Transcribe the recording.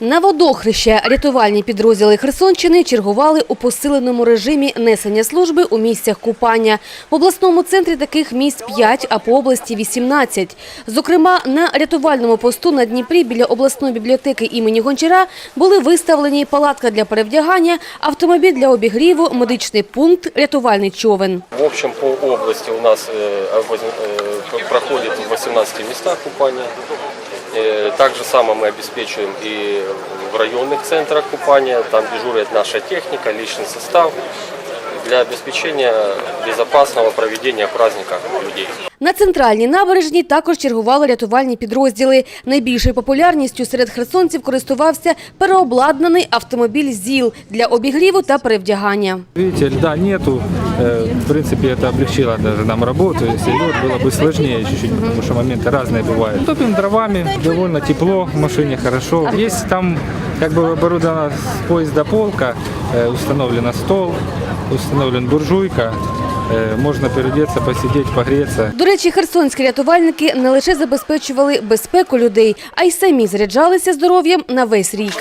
На водохреща рятувальні підрозділи Херсонщини чергували у посиленому режимі несення служби у місцях купання. В обласному центрі таких місць 5, а по області 18. Зокрема, на рятувальному посту на Дніпрі біля обласної бібліотеки імені Гончара були виставлені палатка для перевдягання, автомобіль для обігріву, медичний пункт, рятувальний човен. В общем, по области у нас э, воз- э, проходит в 18 местах купания. Э, Так же само мы обеспечиваем и в районных центрах купания. Там дежурит наша техника, личный состав для обеспечения безопасного проведения праздника людей. На центральній набережній також чергували рятувальні підрозділи. Найбільшою популярністю серед херсонців користувався переобладнаний автомобіль ЗІЛ для обігріву та перевдягання. Видите, льда нету. Э, В принципе, это облегчило даже нам работу. Если лед, было бы сложнее чуть-чуть, потому что моменты разные бывают. Топим дровами, довольно тепло, в машине хорошо. Есть там как бы оборудована с поезда полка, э, установлена стол, установлен буржуйка. Э, Можно переодеться, посидеть, погреться. До речі, херсонські рятувальники не лише забезпечували безпеку людей, а й самі заряджалися здоров'ям на весь рік.